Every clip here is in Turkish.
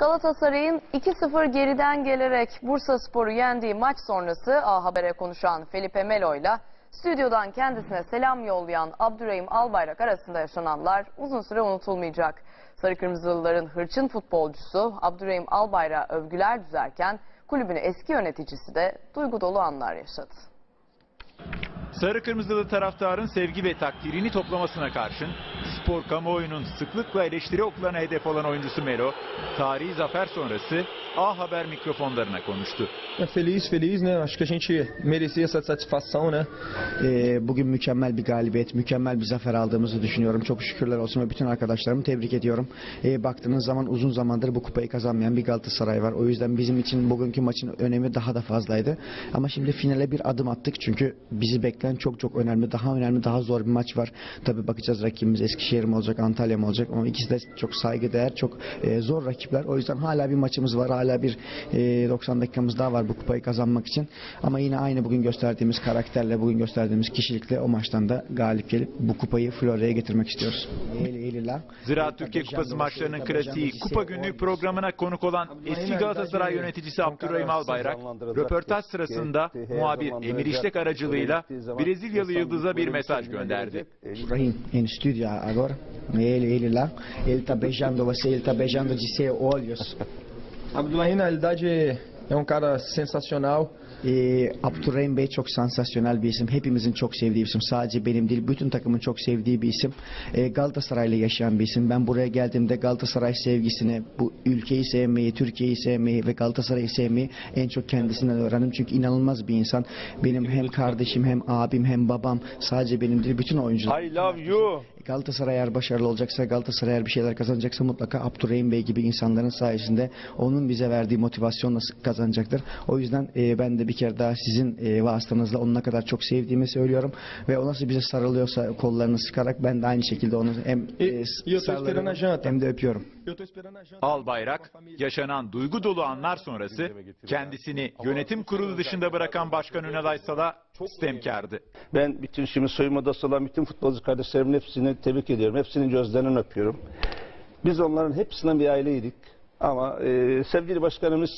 Galatasaray'ın 2-0 geriden gelerek Bursa Spor'u yendiği maç sonrası A Haber'e konuşan Felipe Melo ile stüdyodan kendisine selam yollayan Abdurrahim Albayrak arasında yaşananlar uzun süre unutulmayacak. Sarı Kırmızılıların hırçın futbolcusu Abdurrahim Albayrak'a övgüler düzerken kulübün eski yöneticisi de duygu dolu anlar yaşadı. Sarı Kırmızılı taraftarın sevgi ve takdirini toplamasına karşın spor kamuoyunun sıklıkla eleştiri oklarına hedef olan oyuncusu Melo, tarihi zafer sonrası A Haber mikrofonlarına konuştu. Feliz, feliz, né? Acho que a gente merecia essa satisfação, né? Bugün mükemmel bir galibiyet, mükemmel bir zafer aldığımızı düşünüyorum. Çok şükürler olsun ve bütün arkadaşlarımı tebrik ediyorum. Ee, baktığınız zaman uzun zamandır bu kupayı kazanmayan bir Galatasaray var. O yüzden bizim için bugünkü maçın önemi daha da fazlaydı. Ama şimdi finale bir adım attık çünkü bizi bekleyen çok çok önemli, daha önemli, daha zor bir maç var. Tabii bakacağız rakibimiz Eskişehir mi olacak, Antalya mı olacak ama ikisi de çok saygıdeğer, çok e, zor rakipler. O yüzden hala bir maçımız var, hala bir e, 90 dakikamız daha var bu kupayı kazanmak için. Ama yine aynı bugün gösterdiğimiz karakterle, bugün gösterdiğimiz kişilikle o maçtan da galip gelip bu kupayı Florya'ya getirmek istiyoruz. Ziraat Türkiye Kupası maçlarının klasiği Kupa Günlüğü programına konuk olan eski Galatasaray yöneticisi Abdurrahim Albayrak, röportaj sırasında muhabir Emir İşlek aracılığıyla Brezilyalı Yıldız'a bir mesaj gönderdi. Ibrahim em estúdio agora, ele, ele lá, ele tá beijando você, ele tá beijando de seus olhos. Abdullah na realidade é um cara sensacional. Ee, Abdurrahim Bey çok sansasyonel bir isim. Hepimizin çok sevdiği bir isim. Sadece benim değil, bütün takımın çok sevdiği bir isim. Ee, Galatasaray'la yaşayan bir isim. Ben buraya geldiğimde Galatasaray sevgisini, bu ülkeyi sevmeyi, Türkiye'yi sevmeyi ve Galatasaray'ı sevmeyi en çok kendisinden öğrendim. Çünkü inanılmaz bir insan. Benim hem kardeşim, hem abim, hem babam. Sadece benim değil, bütün oyuncular. I love you. Galatasaray eğer başarılı olacaksa, Galatasaray eğer bir şeyler kazanacaksa mutlaka Abdurrahim Bey gibi insanların sayesinde onun bize verdiği motivasyonla kazanacaktır. O yüzden e, ben de bir kere daha sizin e, vasıtanızla onun ne kadar çok sevdiğimi söylüyorum ve o nasıl bize sarılıyorsa kollarını sıkarak ben de aynı şekilde onu hem E, janta. hem de öpüyorum. Eu tô esperando a janta. Albayrak, yaşanan duygu dolu anlar sonrası kendisini yönetim kurulu dışında bırakan Başkan Ünal Aysal'a istemkardı. Ben bütün şimdi soyunma odası olan bütün futbolcu kardeşlerimin hepsini tebrik ediyorum. Hepsinin gözlerinden öpüyorum. Biz onların hepsinden bir aileydik. Ama e, sevgili başkanımız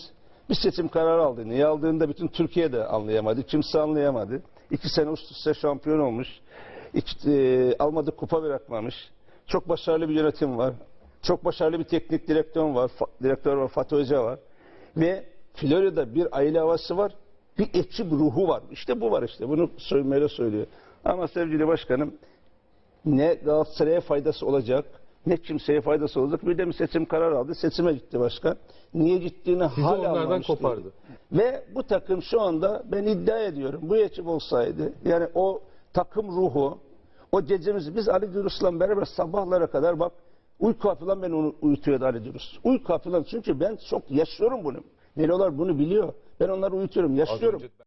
bir seçim kararı aldı. Niye aldığını da bütün Türkiye de anlayamadı. Kimse anlayamadı. İki sene üst üste şampiyon olmuş. İki, e, almadı kupa bırakmamış. Çok başarılı bir yönetim var. Çok başarılı bir teknik direktör var. Direktör var. Fatih Hoca var. Ve Florya'da bir aile havası var. Bir ekip ruhu var. İşte bu var işte. Bunu söylemeye söylüyor. Ama sevgili başkanım ne Galatasaray'a faydası olacak ne kimseye faydası olacak. Bir de bir seçim kararı aldı. Seçime gitti başkan. Niye gittiğini hala onlardan anlamış değil. kopardı. Ve bu takım şu anda ben iddia ediyorum bu ekip olsaydı yani o takım ruhu o gecemiz biz Ali Dürüs'le beraber sabahlara kadar bak uyku hapılan beni onu uyutuyordu Ali Dürüs. Uyku hapılan çünkü ben çok yaşıyorum bunu. Melolar bunu biliyor. Ben onları uyutuyorum, yaşıyorum.